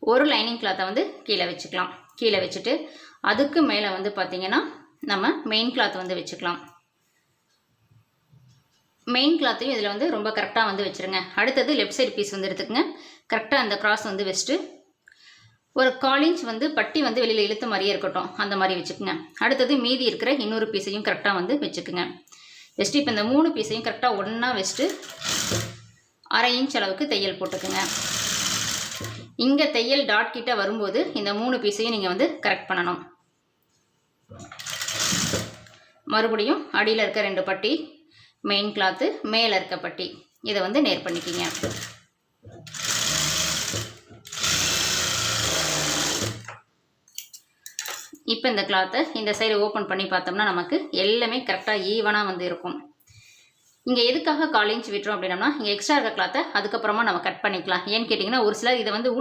ஒரு லைனிங் கிளாத்தை வந்து கீழே வச்சுக்கலாம். கீழே வச்சுட்டு அதுக்கு மேலே வந்து பார்த்திங்கன்னா நம்ம மெயின் கிளாத் வந்து வச்சுக்கலாம். மெயின் கிளாத்தையும் இதில் வந்து ரொம்ப கரெக்டாக வந்து வச்சுருங்க. அடுத்தது லெஃப்ட் சைடு பீஸ் வந்து எடுத்துக்கங்க. கரெக்டாக அந்த கிராஸ் வந்து வச்சுட்டு ஒரு கால் இன்ச் வந்து பட்டி வந்து வெளியில் இழுத்த மாதிரியே இருக்கட்டும். அந்த மாதிரி வச்சுக்கோங்க. அடுத்தது மீதி இருக்கிற இன்னொரு பீஸையும் கரெக்டாக வந்து வச்சுக்குங்க. வச்சுட்டு இப்போ இந்த மூணு பீஸையும் கரெக்டாக ஒன்றா வச்சுட்டு அரை இன்ச் அளவுக்கு தையல் போட்டுக்குங்க. இங்கே தையல் டாட் கிட்ட வரும்போது இந்த மூணு பீஸையும் நீங்கள் வந்து கரெக்ட் பண்ணணும். மறுபடியும் அடியில் இருக்க ரெண்டு பட்டி மெயின் கிளாத்து மேலே இருக்க பட்டி. இதை வந்து நேர் பண்ணிக்கிங்க. இப்போ இந்த கிளாத்தை இந்த சைடு ஓப்பன் பண்ணி பார்த்தோம்னா நமக்கு எல்லாமே கரெக்டாக ஈவனாக வந்து இருக்கும். இங்கே எதுக்காக கால் இன்ச் விட்டுறோம் அப்படின்னம்னா இங்கே எக்ஸ்ட்ரா இருக்க கிளாத்தை அதுக்கப்புறமா நம்ம கட் பண்ணிக்கலாம். ஏன்னு கேட்டிங்கன்னா ஒரு சிலர் இதை வந்து உள்